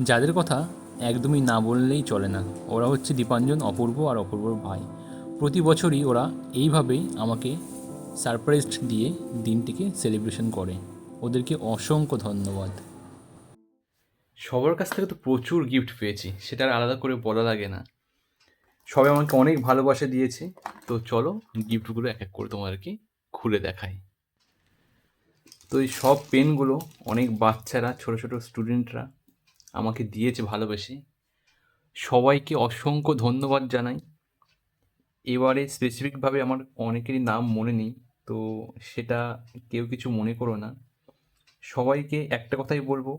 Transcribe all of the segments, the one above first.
যাদের কথা একদমই না বললেই চলে না। ওরা হচ্ছে দীপাঞ্জন, অপূর্ব আর অপূর্বর ভাই। প্রতি বছরই ওরা এইভাবেই আমাকে সারপ্রাইজ দিয়ে দিনটিকে সেলিব্রেশন করে। ওদেরকে অসংখ্য ধন্যবাদ। সবার কাছ থেকে তো প্রচুর গিফট পেয়েছি, সেটা আর আলাদা করে বলা লাগে না। সবাই আমাকে অনেক ভালোবাসা দিয়েছে, তো চলো গিফটগুলো এক এক করে তোমাদেরকে খুলে দেখাই। তো এই সব পেনগুলো অনেক বাচ্চারা, ছোট ছোট স্টুডেন্টরা আমাকে দিয়েছে ভালোবেসে। সবাইকে অসংখ্য ধন্যবাদ জানাই। এবারে স্পেসিফিকভাবে আমার অনেকেরই নাম মনে নেই, তো সেটা কেউ কিছু মনে করো না। সবাইকে একটা কথাই বলব,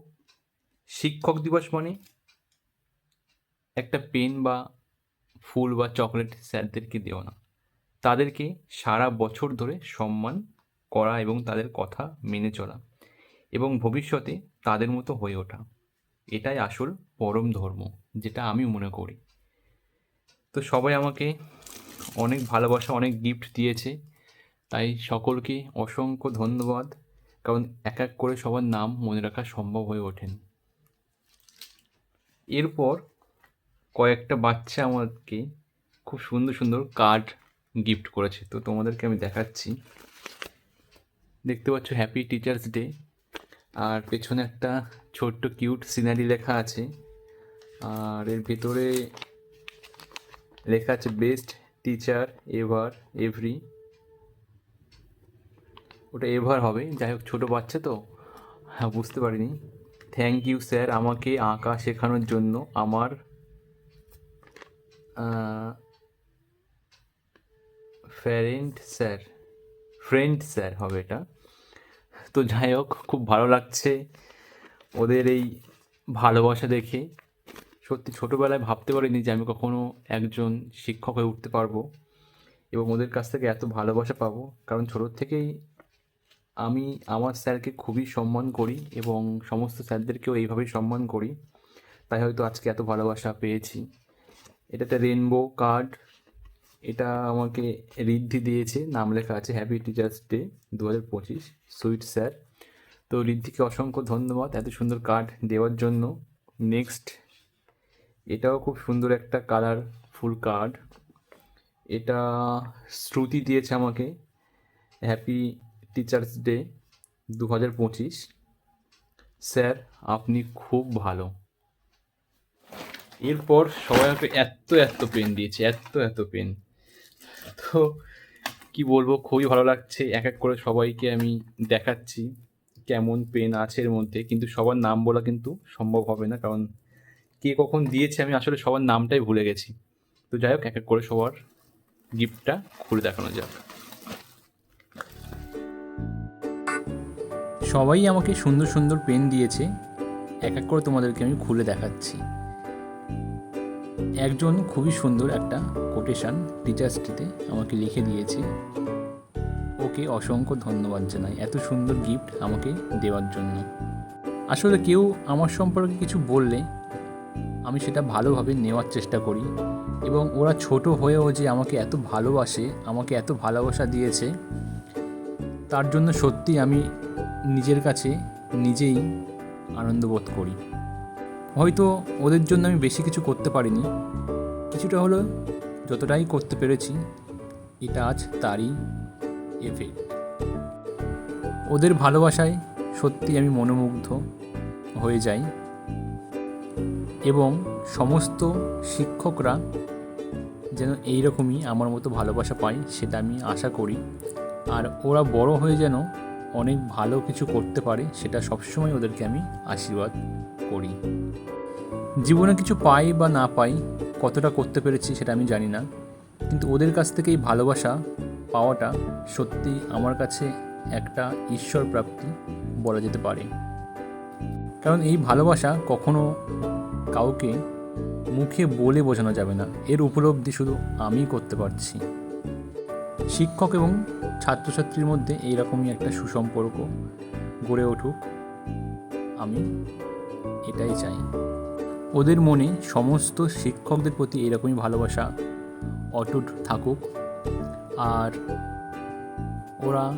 শিক্ষক দিবস মানে একটা পেন বা ফুল বা চকলেট স্যারদেরকে দেওয়া না। তাদেরকে সারা বছর ধরে সম্মান করা এবং তাদের কথা মেনে চলা এবং ভবিষ্যতে তাদের মতো হয়ে ওঠা। এটাই আসল পরম ধর্ম, যেটা আমি মনে করি। তো সবাই আমাকে অনেক ভালোবাসা, অনেক গিফট দিয়েছে। তাই সকলকে অসংখ্য ধন্যবাদ, কারণ এক এক করে সবার নাম মনে রাখা সম্ভব হয়ে ওঠেন। এরপর কয়েকটা বাচ্চা আমাকে খুব সুন্দর সুন্দর কার্ড গিফট করেছে। তো তোমাদেরকে আমি দেখাচ্ছি। দেখতে পাচ্ছ হ্যাপি টিচার্স ডে আর পেছনে একটা ছোট্ট কিউট সিনারি লেখা আছে। আর এর ভেতরে লেখা আছে, বেস্ট টিচার এভার এভরি। ওটা এভার হবে। যাই হোক, ছোটো বাচ্চা তো। হ্যাঁ বুঝতে পারিনি। থ্যাংক ইউ স্যার আমাকে আঁকা শেখানোর জন্য। আমার ফ্যারেন্ট স্যার, ফ্রেন্ড স্যার হবে এটা। তো যাই হোক, খুব ভালো লাগছে ওদের এই ভালোবাসা দেখে। সত্যি ছোটোবেলায় ভাবতে পারিনি যে আমি কখনো একজন শিক্ষক হয়ে উঠতে পারব এবং ওদের কাছ থেকে এত ভালোবাসা পাবো। কারণ ছোটোর থেকেই আমি আমার স্যারকে খুবই সম্মান করি এবং সমস্ত স্যারদেরকেও এইভাবেই সম্মান করি। তাই হয়তো আজকে এত ভালোবাসা পেয়েছি। এটা একটা রেনবো কার্ড এটা আমাকে রিদ্ধি দিয়েছে। নাম লেখা আছে হ্যাপি টিচার্স ডে দু হাজার পঁচিশ। সুইট স্যার তো রিদ্ধিকে অসংখ্য ধন্যবাদ এত সুন্দর কার্ড দেওয়ার জন্য। নেক্সট এটাও খুব সুন্দর একটা কালার ফুল কার্ড এটা শ্রুতি দিয়েছে আমাকে। হ্যাপি টিচার্স ডে দু হাজার পঁচিশ। স্যার আপনি খুব ভালো। এরপর সবাই আমাকে এত এত পেন দিয়েছে, এত এত পেন তো কি বলব, খুবই ভালো লাগছে। এক এক করে সবাইকে আমি দেখাচ্ছি কেমন পেন আছে এর মধ্যে। কিন্তু সবার নাম বলা কিন্তু সম্ভব হবে না, কারণ কে কখন দিয়েছে আমি আসলে সবার নামটাই ভুলে গেছি। তো যাই হোক, এক এক করে সবার গিফটটা খুলে দেখানো যাক। সবাই আমাকে সুন্দর সুন্দর পেন দিয়েছে। এক এক করে তোমাদেরকে আমি খুলে দেখাচ্ছি। একজন খুবই সুন্দর একটা কোটেশন টিচার্সটিতে আমাকে লিখে দিয়েছে। ওকে অসংখ্য ধন্যবাদ জানাই। এত সুন্দর গিফট আমাকে দেওয়ার জন্য। আসলে কেউ আমার সম্পর্কে কিছু বললে আমি সেটা ভালোভাবে নেওয়ার চেষ্টা করি এবং ওরা ছোট হয়েও যে আমাকে এত ভালোবাসে, আমাকে এত ভালোবাসা দিয়েছে, তার জন্য সত্যি আমি নিজের কাছে নিজেই আনন্দ বোধ করি। হয়তো ওদের জন্য আমি বেশি কিছু করতে পারিনি। কিছুটা হলো যতটাই করতে পেরেছি এটা আজ তারই এফেক্ট ওদের ভালোবাসায় সত্যি আমি মনোমুগ্ধ হয়ে যাই এবং সমস্ত শিক্ষকরা যেন এইরকমই আমার মতো ভালোবাসা পায় সেটা আমি আশা করি। আর ওরা বড় হয়ে যেন অনেক ভালো কিছু করতে পারে সেটা সবসময় ওদেরকে আমি আশীর্বাদ করি। জীবনে কিছু পাই বা না পাই কতটা করতে পেরেছি সেটা আমি জানি না। কিন্তু ওদের কাছ থেকে এই ভালোবাসা পাওয়াটা সত্যি আমার কাছে একটা ঈশ্বর প্রাপ্তি বলা যেতে পারে। কারণ এই ভালোবাসা কখনো কাউকে মুখে বলে বোঝানো যাবে না। এর উপলব্ধি শুধু আমি করতে পারছি। শিক্ষক এবং ছাত্রছাত্রীর মধ্যে এইরকমই একটা সুসম্পর্ক গড়ে উঠুক, আমি এটাই চাই। ওদের মনে সমস্ত শিক্ষকদের প্রতি এরকমই ভালোবাসা অটুট থাকুক। আর ওরা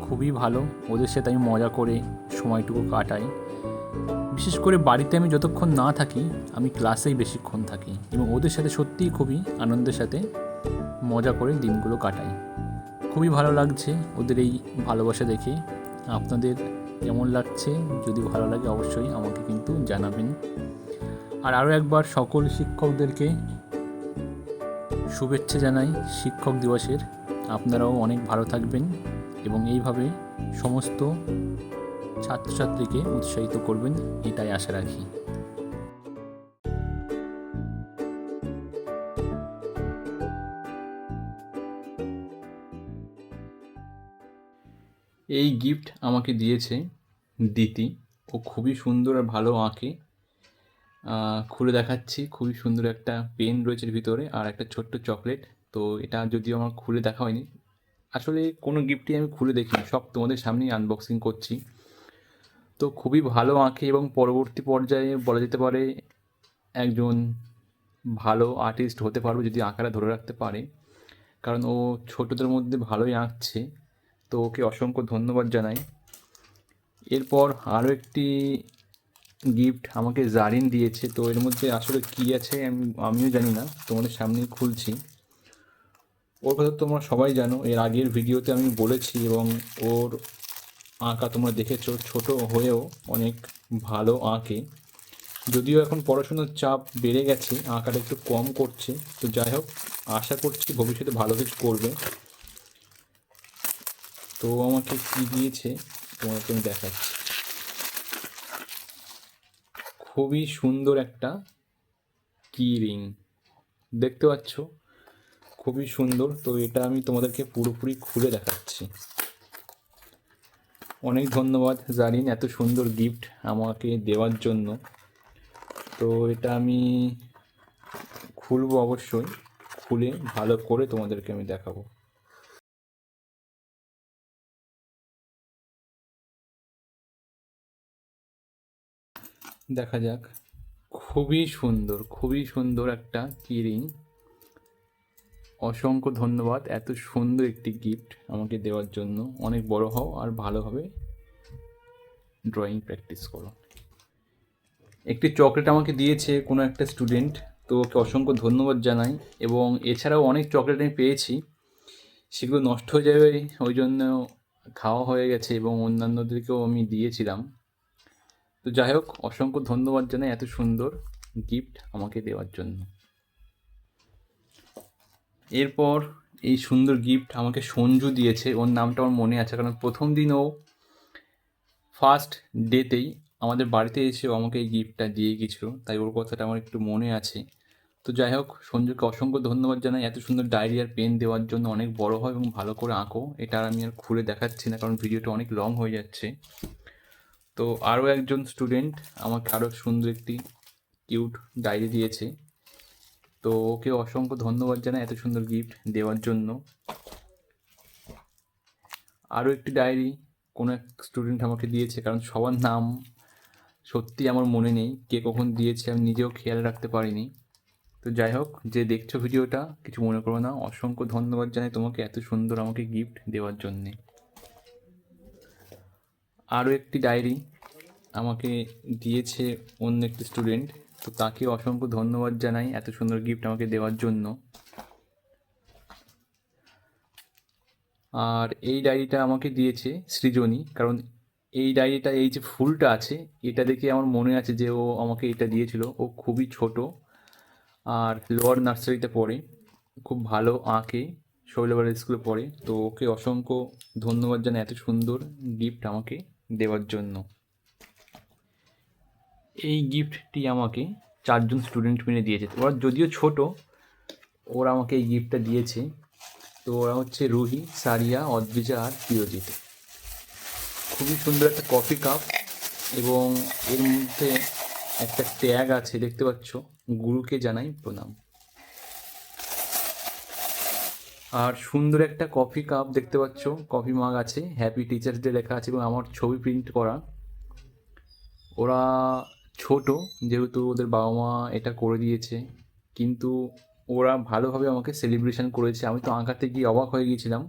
খুবই ভালো, ওদের সাথে আমি মজা করে সময়টুকু কাটাই। বিশেষ করে বাড়িতে আমি যতক্ষণ না থাকি, আমি ক্লাসেই বেশিক্ষণ থাকি। এবং ওদের সাথে সত্যিই খুবই আনন্দের সাথে মজা করে দিনগুলো কাটাই। খুবই ভালো লাগছে ওদের এই ভালোবাসা দেখে। আপনাদের কেমন লাগছে? যদি ভালো লাগে অবশ্যই আমাকে কিন্তু জানাবেন। আর আরও একবার সকল শিক্ষকদেরকে শুভেচ্ছা জানাই শিক্ষক দিবসের। আপনারাও অনেক ভালো থাকবেন এবং এইভাবে সমস্ত ছাত্রছাত্রীকে উৎসাহিত করবেন, এটাই আশা রাখি। এই গিফট আমাকে দিয়েছে দিতি। ও খুবই সুন্দর আর ভালো আঁকে। খুলে দেখাচ্ছি। খুবই সুন্দর একটা পেন রয়েছে ভিতরে আর একটা ছোট্ট চকলেট। তো এটা যদিও আমার খুলে দেখা হয়নি। আসলে কোনো গিফটই আমি খুলে দেখিনি। সব তোমাদের সামনেই আনবক্সিং করছি। তো খুবই ভালো আঁকে এবং পরবর্তী পর্যায়ে বলা যেতে পারে একজন ভালো আর্টিস্ট হতে পারবে যদি আঁকাটা ধরে রাখতে পারে। কারণ ও ছোটদের মধ্যে ভালোই আঁকছে। তো ওকে অসংখ্য ধন্যবাদ জানাই। এরপর আরও একটি গিফট আমাকে জারিন দিয়েছে, তো এর মধ্যে আসলে কী আছে আমি, আমিও জানি না, তোমাদের সামনেই খুলছি। ওর কথা তোমরা সবাই জানো, এর আগের ভিডিওতে আমি বলেছি এবং ওর আঁকা তোমরা দেখেছ, ছোট হয়েও অনেক ভালো আঁকে। যদিও এখন পড়াশোনার চাপ বেড়ে গেছে, আঁকাটা একটু কম করছে, তো যাই হোক, আশা করছি ভবিষ্যতে ভালো কিছু করবে। তো আমাকে কি দিয়েছে তোমাকে আমি দেখাচ্ছি। খুবই সুন্দর একটা কি রিং। দেখতে পাচ্ছ? খুবই সুন্দর। তো এটা আমি তোমাদেরকে পুরোপুরি খুলে দেখাচ্ছি। অনেক ধন্যবাদ জারিন এত সুন্দর গিফট আমাকে দেওয়ার জন্য। তো এটা আমি খুলবো অবশ্যই। খুলে ভালো করে তোমাদেরকে আমি দেখাবো। দেখা যাক। খুবই সুন্দর খুবই সুন্দর একটা কিরিং। অসংখ্য ধন্যবাদ, এত সুন্দর একটি গিফট আমাকে দেওয়ার জন্য। অনেক বড় হও আর ভালোভাবে ড্রয়িং প্র্যাকটিস করো। একটি চকলেট আমাকে দিয়েছে কোনো একটা স্টুডেন্ট তো ওকে অসংখ্য ধন্যবাদ জানাই। এবং এছাড়াও অনেক চকলেট আমি পেয়েছি। সেগুলো নষ্ট হয়ে যাবে, ওই জন্য খাওয়া হয়ে গেছে এবং অন্যান্যদেরকেও আমি দিয়েছিলাম। তো যাই হোক, অসংখ্য ধন্যবাদ জানাই এত সুন্দর গিফট আমাকে দেওয়ার জন্য। এরপর এই সুন্দর গিফট আমাকে সঞ্জু দিয়েছে। ওর নামটা আমার মনে আছে, কারণ প্রথম দিন ও ফার্স্ট ডেতেই আমাদের বাড়িতে এসে আমাকে এই গিফটটা দিয়ে গেছিল তাই ওর কথাটা আমার একটু মনে আছে। তো যাই হোক, সঞ্জুকে অসংখ্য ধন্যবাদ জানাই, এত সুন্দর ডায়েরি আর পেন দেওয়ার জন্য অনেক বড় হয় এবং ভালো করে আঁকো, এটা আমি আর খুলে দেখাচ্ছি না, কারণ ভিডিওটা অনেক লং হয়ে যাচ্ছে। তো আরও একজন স্টুডেন্ট আমাকে আরও সুন্দর একটি কিউট ডায়েরি দিয়েছে। তো ওকে অসংখ্য ধন্যবাদ জানাই এত সুন্দর গিফট দেওয়ার জন্য। আরও একটি ডায়েরি কোনো এক স্টুডেন্ট আমাকে দিয়েছে, কারণ সবার নাম সত্যি আমার মনে নেই, কে কখন দিয়েছে আমি নিজেও খেয়াল রাখতে পারিনি। তো যাই হোক, যে দেখছ ভিডিওটা, কিছু মনে করো না, অসংখ্য ধন্যবাদ জানাই তোমাকে এত সুন্দর আমাকে গিফট দেওয়ার জন্যে। আরও একটি ডায়েরি আমাকে দিয়েছে অন্য একটি স্টুডেন্ট তো তাকে অসংখ্য ধন্যবাদ জানাই এত সুন্দর গিফট আমাকে দেওয়ার জন্য। আর এই ডায়েরিটা আমাকে দিয়েছে সৃজনী, কারণ এই ডায়েরিটা এই যে ফুলটা আছে, এটা দেখে আমার মনে আছে যে ও আমাকে এটা দিয়েছিল। ও খুবই ছোট আর লোয়ার নার্সারিতে পড়ে, খুব ভালো আঁকে শৈলবার স্কুলে পড়ে, তো ওকে অসংখ্য ধন্যবাদ জানাই এত সুন্দর গিফট আমাকে দেওয়ার জন্য। এই গিফটটি আমাকে চারজন স্টুডেন্ট মিলে দিয়েছে। ওরা যদিও ছোট, ওরা আমাকে এই গিফটটা দিয়েছে। তো ওরা হচ্ছে রুহি, সারিয়া অদ্রিজা আর প্রিয়জিৎ। খুবই সুন্দর একটা কফি কাপ এবং এর মধ্যে একটা ট্যাগ আছে, দেখতে পাচ্ছ? গুরুকে জানাই প্রণাম। আর সুন্দর একটা কফি কাপ দেখতে পাচ্ছ? কফি মাগ আছে হ্যাপি টিচার্স ডে লেখা আছে এবং আমার ছবি প্রিন্ট করা। ওরা ছোট, যেহেতু ওদের বাবা মা এটা করে দিয়েছে, কিন্তু ওরা ভালোভাবে আমাকে সেলিব্রেশন করেছে। আমি তো আঁকাতে গিয়ে অবাক হয়ে গিয়েছিলাম।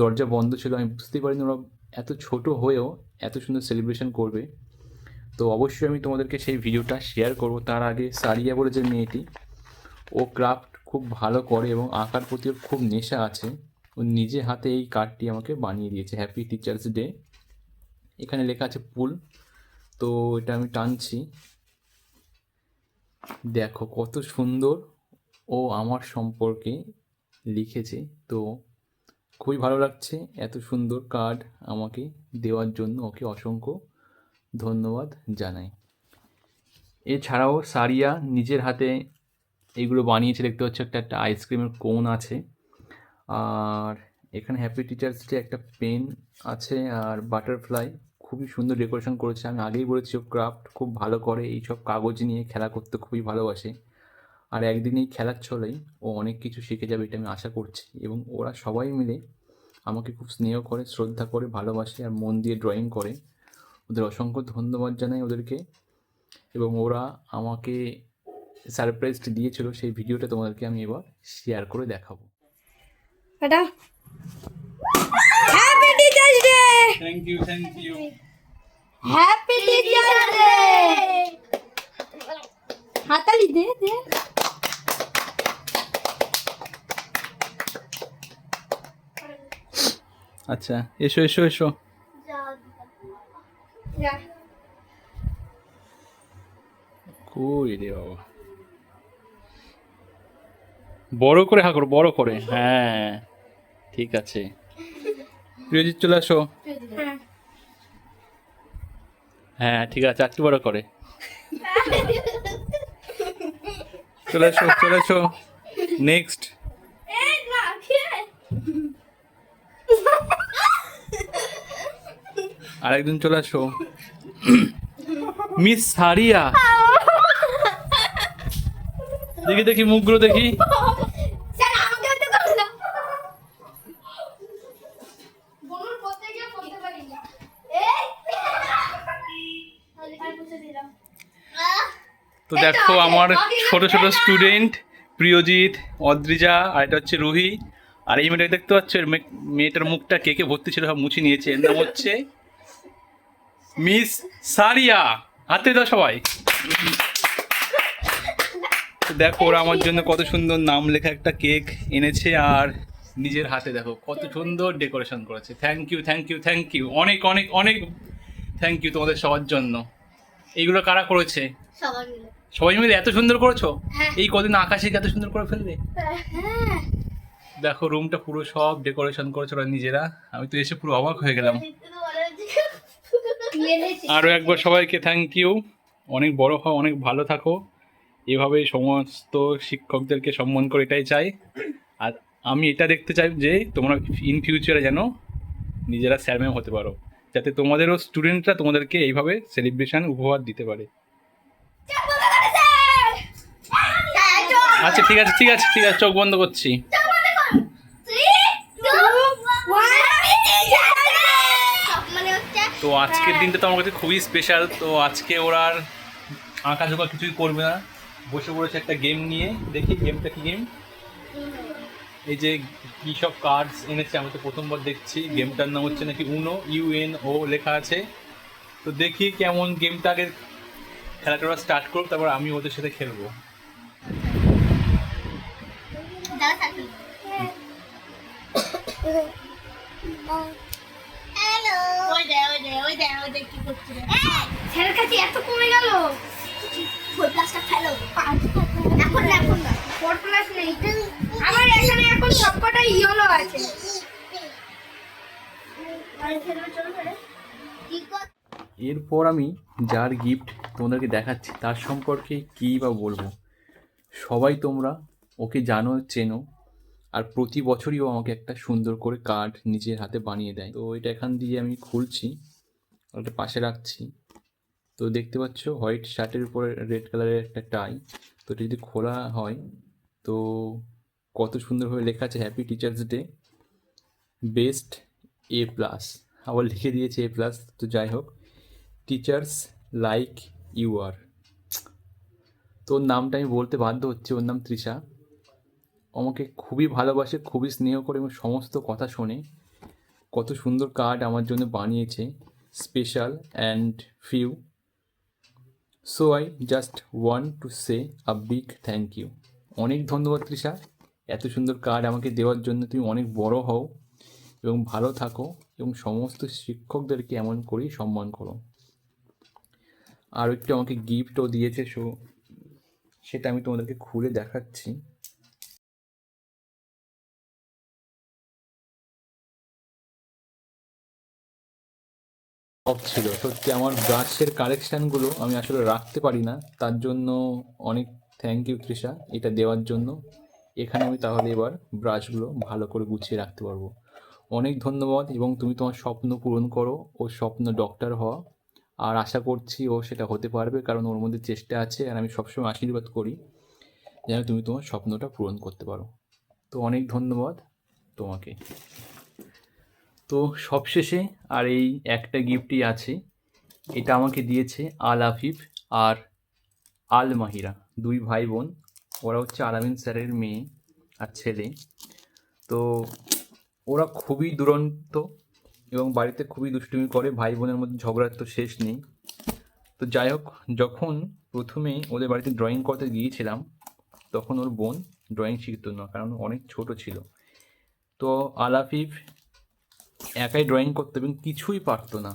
দরজা বন্ধ ছিল, আমি বুঝতেই পারিনি ওরা এত ছোট হয়েও এত সুন্দর সেলিব্রেশন করবে। তো অবশ্যই আমি তোমাদেরকে সেই ভিডিওটা শেয়ার করব। তার আগে সারিয়া বলে যে মেয়েটি, ও ক্রাফট খুব ভালো করে এবং আঁকার প্রতি ওর খুব নেশা আছে। ও নিজে হাতে এই কার্ডটি আমাকে বানিয়ে দিয়েছে। হ্যাপি টিচার্স ডে এখানে লেখা আছে, পুল তো এটা আমি টানছি। দেখো কত সুন্দর ও আমার সম্পর্কে লিখেছে। তো খুবই ভালো লাগছে এত সুন্দর কার্ড আমাকে দেওয়ার জন্য। ওকে অসংখ্য ধন্যবাদ জানাই। এছাড়াও সারিয়া নিজের হাতে এইগুলো বানিয়েছে। দেখতে হচ্ছে একটা একটা আইসক্রিমের কোন আছে। আর এখানে হ্যাপি টিচার্স ডে একটা পেন আছে আর বাটারফ্লাই খুবই সুন্দর ডেকোরেশন করেছে। আমি আগেই বলেছি ও ক্রাফট খুব ভালো করে এইসব কাগজ নিয়ে খেলা করতে খুবই ভালোবাসে। আর একদিন এই খেলার ছলেই ও অনেক কিছু শিখে যাবে এটা আমি আশা করছি। এবং ওরা সবাই মিলে আমাকে খুব স্নেহ করে, শ্রদ্ধা করে, ভালোবাসে আর মন দিয়ে ড্রয়িং করে। ওদের অসংখ্য ধন্যবাদ জানাই ওদেরকে। এবং ওরা আমাকে সারপ্রাইজ দিয়েছিল, সেই ভিডিওটা তোমাদেরকে আমি এবার শেয়ার করে দেখাবো। এটা thank you thank you happy teachers day হাতালি দে দে। আচ্ছা এসো এসো এসো। কই রে বাবা? বড় করে হা করো বড় করে। হ্যাঁ ঠিক আছে। প্রিয়জিৎ, চলে আসো। হ্যাঁ ঠিক আছে, একটু বড় করে। চলে এসো চলে এসো নেক্সট এই না চলে আসো। মিস সারিয়া। দেখি দেখি, মুখগুলো দেখি স্যার আমাকে তো করো না বলুন করতে গিয়ে করতে পারি না এই আর বুঝে দিলাম তো দেখো আমার ছোট ছোট স্টুডেন্ট প্রিয়জিৎ, অদ্রিজা, আর এটা হচ্ছে রুহি। আর এই মেয়েটাকে দেখতে পাচ্ছ? মেয়েটার মুখটা কেকে ভর্তি ছিল সব মুছে নিয়েছে। এর নাম হচ্ছে মিস সারিয়া। হাতে দাও সবাই। দেখো, ওরা আমার জন্য কত সুন্দর নাম লেখা একটা কেক এনেছে, আর নিজের হাতে দেখো, কত সুন্দর ডেকোরেশন করেছে। Thank you thank you thank you অনেক অনেক অনেক থ্যাংক ইউ তোমাদের সবার জন্য। এইগুলো কারা করেছে? সবাই মিলে। সবাই মিলে এত সুন্দর করেছ? হ্যাঁ। এই কদিন আকাশে এত সুন্দর করে ফেলবে হ্যাঁ। দেখো রুমটা পুরো সব ডেকোরেশন করেছে ওরা নিজেরা। আমি তো এসে পুরো অবাক হয়ে গেলাম। আরও একবার সবাইকে থ্যাংক ইউ অনেক বড় হও অনেক ভালো থাকো। এভাবে সমস্ত শিক্ষকদেরকে সম্মান করে এটাই চাই। আর আমি এটা দেখতে চাই যে তোমরা ইন ফিউচারে যেন নিজেরা স্যার ম্যাম হতে পারো। যাতে তোমাদেরও স্টুডেন্টরা তোমাদেরকে এইভাবে সেলিব্রেশন উপহার দিতে পারে। আচ্ছা ঠিক আছে ঠিক আছে ঠিক আছে, চোখ বন্ধ করছি। তো আজকের দিনটা তো আমার কাছে খুবই স্পেশাল তো আজকে ওরা আর আঁকা ঝোঁকা কিছুই করবে না। বসে পড়েছে একটা গেম নিয়ে। দেখি গেমটা কি গেম এই যে কি সব কার্ডস এনেছে আমি তো প্রথমবার দেখছি। গেমটার নাম হচ্ছে নাকি উনো ইউএন ও লেখা আছে। তো দেখি কেমন গেমটা আগে খেলাটা ওরা স্টার্ট করুক তারপর আমি ওদের সাথে খেলব। ছেলের কাছে এত কমে গেল। এখন না এখন না। নেই। আমার এখানে এখন আছে। এরপর আমি যার গিফট তোমাদেরকে দেখাচ্ছি, তার সম্পর্কে কী বা বলব। সবাই তোমরা ওকে জানো, চেনো, আর প্রতি বছরই ও আমাকে একটা সুন্দর করে কার্ড নিজের হাতে বানিয়ে দেয়। তো এটা এখান দিয়ে আমি খুলছি, ওটা পাশে রাখছি। তো দেখতে পাচ্ছ হোয়াইট শার্টের উপরে রেড কালারের একটা টাই তো এটা যদি খোলা হয় তো কত সুন্দরভাবে লেখা আছে happy teachers day best A plus আবার লিখে দিয়েছে এ প্লাস তো যাই হোক। টিচার্স লাইক ইউ আর তোর নামটা আমি বলতে বাধ্য হচ্ছে, ওর নাম তৃষা। আমাকে খুবই ভালোবাসে, খুবই স্নেহ করে এবং সমস্ত কথা শোনে। কত সুন্দর কার্ড আমার জন্য বানিয়েছে special and few so I just want to say a big thank you অনেক ধন্যবাদ, তৃষা। এত সুন্দর কার্ড আমাকে দেওয়ার জন্য তুমি অনেক বড় হও এবং ভালো থাকো এবং সমস্ত শিক্ষকদেরকে এমন করেই সম্মান করো। আর একটু আমাকে গিফটও দিয়েছে সো সেটা আমি তোমাদেরকে খুলে দেখাচ্ছি। শখ ছিল। সত্যি আমার ব্রাশের কালেকশানগুলো আমি আসলে রাখতে পারি না। তার জন্য অনেক থ্যাংক ইউ তৃষা এটা দেওয়ার জন্য। এখানে আমি তাহলে এবার ব্রাশগুলো ভালো করে গুছিয়ে রাখতে পারব। অনেক ধন্যবাদ এবং তুমি তোমার স্বপ্ন পূরণ করো ও স্বপ্ন ডক্টর হওয়া। আর আশা করছি ও সেটা হতে পারবে কারণ ওর মধ্যে চেষ্টা আছে আর আমি সবসময় আশীর্বাদ করি যেন তুমি তোমার স্বপ্নটা পূরণ করতে পারো। তো অনেক ধন্যবাদ তোমাকে। তো সবশেষে আর এই একটা গিফটই আছে। এটা আমাকে দিয়েছে আল আফিফ আর আল মাহিরা দুই ভাই বোন ওরা হচ্ছে আলামিন স্যারের মেয়ে আর ছেলে। তো ওরা খুবই দুরন্ত এবং বাড়িতে খুবই দুষ্টুমি করে ভাই বোনের মধ্যে ঝগড়ার তো শেষ নেই। তো যাই হোক, যখন প্রথমে ওদের বাড়িতে ড্রয়িং করতে গিয়েছিলাম, তখন ওর বোন ড্রয়িং শিখতো না, কারণ অনেক ছোট ছিল। তো আলাফিফ একাই ড্রয়িং করতে এবং কিছুই পারতো না।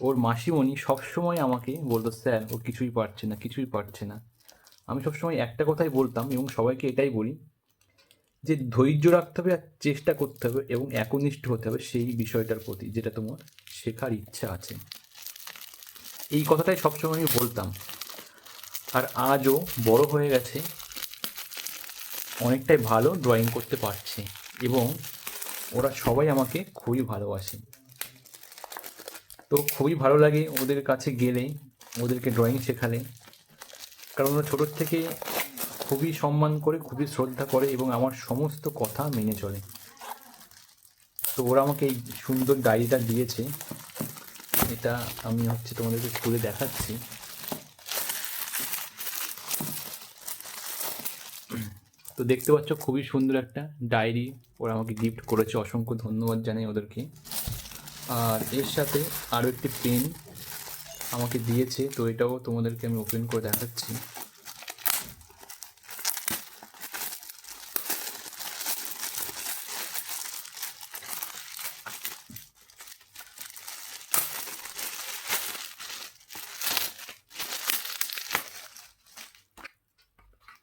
ওর মাসিমণি সবসময় আমাকে বলতো, স্যার, ও কিছুই পারছে না, কিছুই পারছে না। আমি সবসময় একটা কথাই বলতাম এবং সবাইকে এটাই বলি যে ধৈর্য রাখতে হবে আর চেষ্টা করতে হবে এবং একনিষ্ঠ হতে হবে সেই বিষয়টার প্রতি যেটা তোমার শেখার ইচ্ছা আছে। এই কথাটাই সবসময় আমি বলতাম। আর আজও বড় হয়ে গেছে, অনেকটাই ভালো ড্রয়িং করতে পারছে এবং ওরা সবাই আমাকে খুবই ভালোবাসে। তো খুবই ভালো লাগে ওদের কাছে গেলে, ওদেরকে ড্রয়িং শেখালে। কারণ ওরা ছোটোর থেকে খুবই সম্মান করে, খুবই শ্রদ্ধা করে এবং আমার সমস্ত কথা মেনে চলে। তো ওরা আমাকে এই সুন্দর ডায়েরিটা দিয়েছে। এটা আমি হচ্ছে তোমাদেরকে খুলে দেখাচ্ছি। তো দেখতে পাচ্ছ খুবই সুন্দর একটা ডায়েরি ওরা আমাকে গিফট করেছে। অসংখ্য ধন্যবাদ জানাই ওদেরকে। আর এর সাথে আরও একটি পেন আমাকে দিয়েছে, তো এটাও তোমাদেরকে আমি ওপেন করে দেখাচ্ছি।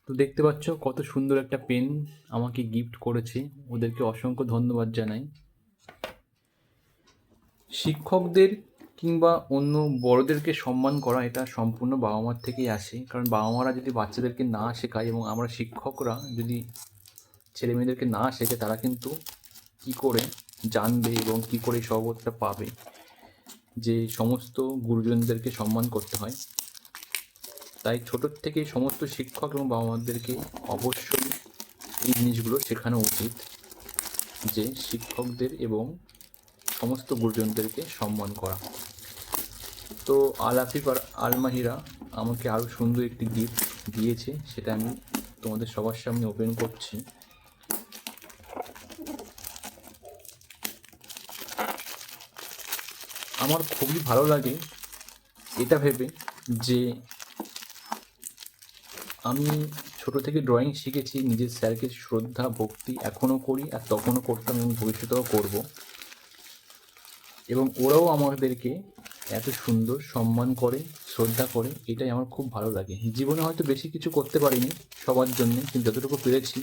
তো দেখতে পাচ্ছ কত সুন্দর একটা পেন আমাকে গিফট করেছে, ওদেরকে অসংখ্য ধন্যবাদ জানাই। শিক্ষকদের কিংবা অন্য বড়দেরকে সম্মান করা, এটা সম্পূর্ণ বাবা মার থেকেই আসে। কারণ বাবা মারা যদি বাচ্চাদেরকে না শেখায় এবং আমরা শিক্ষকরা যদি ছেলে মেয়েদেরকে না শেখে, তারা কিন্তু কী করে জানবে এবং কী করে এই সহবোধটা পাবে? যে সমস্ত গুরুজনদেরকে সম্মান করতে হয়। তাই ছোটোর থেকে সমস্ত শিক্ষক এবং বাবা মাদেরকে অবশ্যই এই জিনিসগুলো শেখানো উচিত যে শিক্ষকদের এবং সমস্ত গুরুজনদেরকে সম্মান করা। তো আলাফিফ আর আলমাহিরা আমাকে আরও সুন্দর একটি গিফট দিয়েছে, সেটা আমি তোমাদের সবার সামনে ওপেন করছি। আমার খুবই ভালো লাগে এটা ভেবে যে আমি ছোট থেকে ড্রয়িং শিখেছি, নিজের স্যারকে শ্রদ্ধা, ভক্তি এখনও করি আর তখনও করতাম এবং ভবিষ্যতেও করব। এবং ওরাও আমাদেরকে এত সুন্দর সম্মান করে, শ্রদ্ধা করে, এটাই আমার খুব ভালো লাগে। জীবনে হয়তো বেশি কিছু করতে পারিনি সবার জন্য, কিন্তু যতটুকু পেরেছি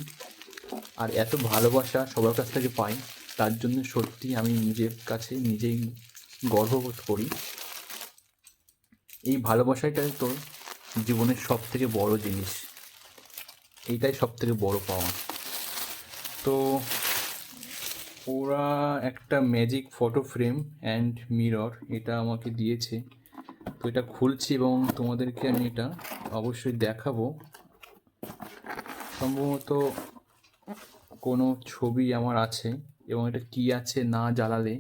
আর এত ভালোবাসা সবার কাছ থেকে পাই, তার জন্য সত্যি আমি নিজের কাছে নিজেই গর্ববোধ করি। এই ভালোবাসাটাই তো জীবনের সব থেকে বড় জিনিস। এইটাই সব থেকে বড় পাওয়া। তো একটা magic photo frame and mirror এটা আমাকে দিয়েছে। তো এটা খুলছি এবং তোমাদেরকে আমি এটা অবশ্যই দেখাবো। সম্ভবত কোনো ছবি আমার আছে এবং এটা কি আছে না জ্বালালে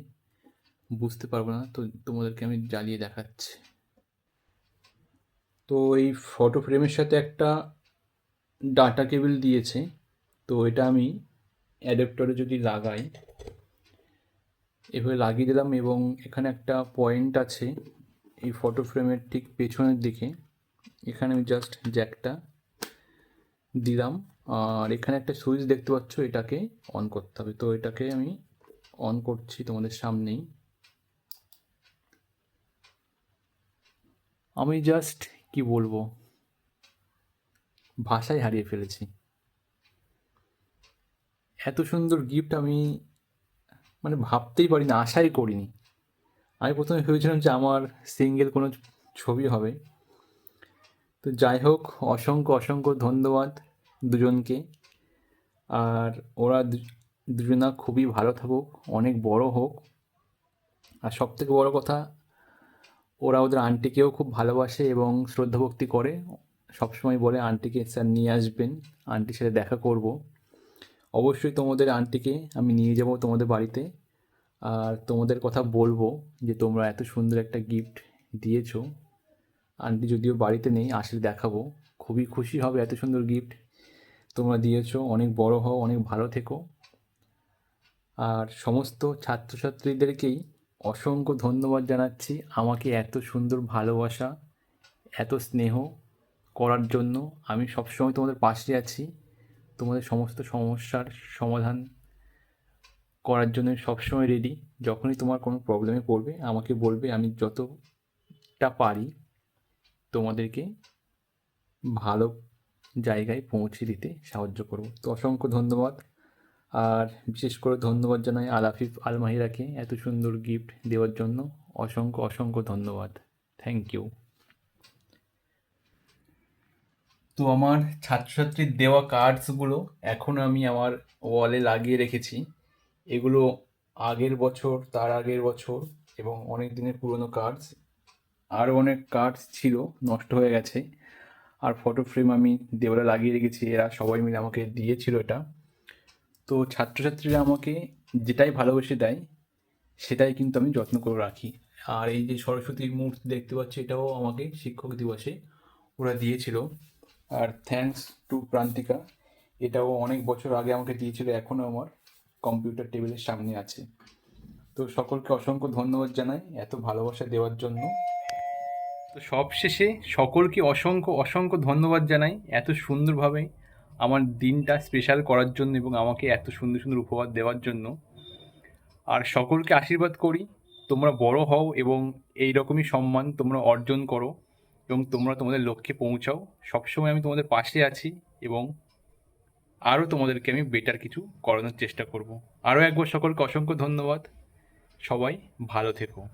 বুঝতে পারব না, তো তোমাদেরকে আমি জ্বালিয়ে দেখাচ্ছি। তো এই ফটো ফ্রেমের সাথে একটা ডাটা কেবল দিয়েছে। তো এটা আমি অ্যাডাপ্টারে যদি লাগাই এভাবে লাগিয়ে দিলাম এবং এখানে একটা পয়েন্ট আছে এই ফটো ফ্রেমের ঠিক পেছনের দিকে। এখানে আমি জাস্ট জ্যাকটা দিলাম। আর এখানে একটা সুইচ দেখতে পাচ্ছ, এটাকে অন করতে হবে। তো এটাকে আমি অন করছি তোমাদের সামনেই। আমি জাস্ট কি বলব? ভাষায় হারিয়ে ফেলেছি। এত সুন্দর গিফট আমি মানে ভাবতেই পারি না আশাই করিনি। আমি প্রথমে ভেবেছিলাম যে আমার সিঙ্গেল কোনো ছবি হবে। তো যাই হোক, অসংখ্য অসংখ্য ধন্যবাদ দুজনকে। আর ওরা দুজনা খুবই ভালো থাকুক, অনেক বড় হোক। আর সব থেকে বড় কথা, ওরা ওদের আন্টিকেও খুব ভালোবাসে এবং শ্রদ্ধা ভক্তি করে। সবসময় বলে আন্টিকে স্যার নিয়ে আসবেন আন্টির সাথে দেখা করব। অবশ্যই তোমাদের আন্টিকে আমি নিয়ে যাব তোমাদের বাড়িতে। আর তোমাদের কথা বলব যে তোমরা এত সুন্দর একটা গিফট দিয়েছ। আন্টি যদিও বাড়িতে নেই, আসলে দেখাবো। খুবই খুশি হবে এত সুন্দর গিফট তোমরা দিয়েছ। অনেক বড় হও, অনেক ভালো থেকো। আর সমস্ত ছাত্রছাত্রীদেরকেই অসংখ্য ধন্যবাদ জানাচ্ছি। আমাকে এত সুন্দর ভালোবাসা, এত স্নেহ করার জন্য আমি সবসময় তোমাদের পাশে আছি। তোমাদের সমস্ত সমস্যার সমাধান করার জন্য সবসময় রেডি যখনই তোমার কোনো প্রবলেমে পড়বে, আমাকে বলবে, আমি যতটা পারি তোমাদেরকে ভালো জায়গায় পৌঁছে দিতে সাহায্য করব। তো অসংখ্য ধন্যবাদ। আর বিশেষ করে ধন্যবাদ জানাই আলাফিফ আল মাহিরাকে এত সুন্দর গিফট দেওয়ার জন্য। অসংখ্য অসংখ্য ধন্যবাদ। থ্যাংক ইউ তো আমার ছাত্রছাত্রীর দেওয়া কার্ডসগুলো এখন আমি আমার ওয়ালে লাগিয়ে রেখেছি। এগুলো আগের বছর, তার আগের বছর এবং অনেক দিনের পুরনো কার্ডস আরও অনেক কার্ডস ছিল, নষ্ট হয়ে গেছে। আর ফটো ফ্রেম আমি দেওয়ালে লাগিয়ে রেখেছি, এরা সবাই মিলে আমাকে দিয়েছিল এটা। তো ছাত্রছাত্রীরা আমাকে যেটাই ভালোবেসে দেয়, সেটাই কিন্তু আমি যত্ন করে রাখি। আর এই যে সরস্বতীর মূর্তি দেখতে পাচ্ছি, এটাও আমাকে শিক্ষক দিবসে ওরা দিয়েছিল। আর থ্যাঙ্কস টু প্রান্তিকা এটাও অনেক বছর আগে আমাকে দিয়েছিল এখনও আমার কম্পিউটার টেবিলের সামনে আছে। তো সকলকে অসংখ্য ধন্যবাদ জানাই এত ভালোবাসা দেওয়ার জন্য। তো সবশেষে সকলকে অসংখ্য অসংখ্য ধন্যবাদ জানাই এত সুন্দরভাবে আমার দিনটা স্পেশাল করার জন্য এবং আমাকে এত সুন্দর সুন্দর উপহার দেওয়ার জন্য। আর সকলকে আশীর্বাদ করি, তোমরা বড় হও এবং এই রকমই সম্মান তোমরা অর্জন করো। এবং তোমরা তোমাদের লক্ষ্যে পৌঁছাও। সবসময় আমি তোমাদের পাশে আছি এবং আরও তোমাদেরকে আমি বেটার কিছু করানোর চেষ্টা করব। আরও একবার সকলকে অসংখ্য ধন্যবাদ। সবাই ভালো থেকো।